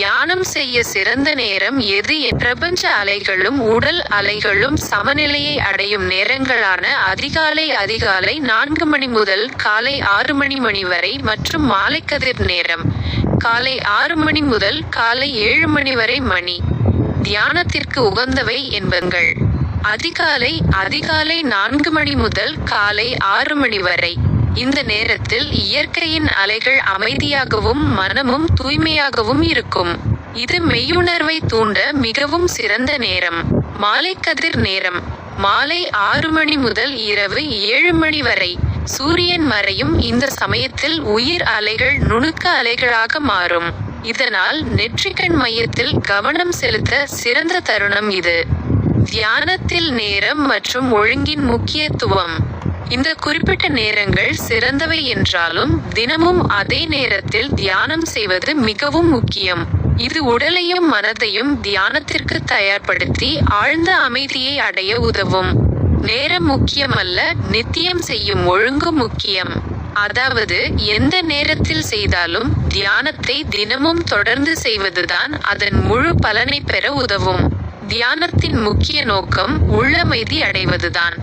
தியானம் செய்ய சிறந்த நேரம் எது? பிரபஞ்ச அலைகளும் உடல் அலைகளும் சமநிலையை அடையும் நேரங்களான அதிகாலை அதிகாலை நான்கு மணி முதல் காலை ஆறு மணி மணி வரை மற்றும் மாலை கதிர் நேரம். காலை ஆறு மணி முதல் காலை ஏழு மணி வரை மணி. தியானத்திற்கு உகந்தவை என்பங்கள். அதிகாலை அதிகாலை நான்கு மணி முதல் காலை ஆறு மணி வரை. இந்த நேரத்தில் இயற்கையின் அலைகள் அமைதியாகவும் மனமும் தூய்மையாகவும் இருக்கும். இது மெய்யுணர்வை தூண்ட மிகவும் சிறந்த நேரம். மாலை கதிர் நேரம். மாலை ஆறு மணி முதல் இரவு ஏழு மணி வரை. சூரியன் மறையும் இந்த சமயத்தில் உயிர் அலைகள் நுணுக்க அலைகளாக மாறும். இதனால் நெற்றிக்கண் மையத்தில் கவனம் செலுத்த சிறந்த தருணம் இது. தியானத்தில் நேரம் மற்றும் ஒழுங்கின் முக்கியத்துவம். இந்த குறிப்பிட்ட நேரங்கள் சிறந்தவை என்றாலும் தினமும் அதே நேரத்தில் தியானம் செய்வது மிகவும் முக்கியம். இது உடலையும் மனதையும் தியானத்திற்கு தயார்படுத்தி ஆழ்ந்த அமைதியை அடைய உதவும். நேரம் முக்கியமல்ல நித்தியம் செய்யும் ஒழுங்கு முக்கியம். அதாவது எந்த நேரத்தில் செய்தாலும் தியானத்தை தினமும் தொடர்ந்து செய்வதுதான் அதன் முழு பலனை பெற உதவும். தியானத்தின் முக்கிய நோக்கம் உள்ளமைதி அடைவதுதான்.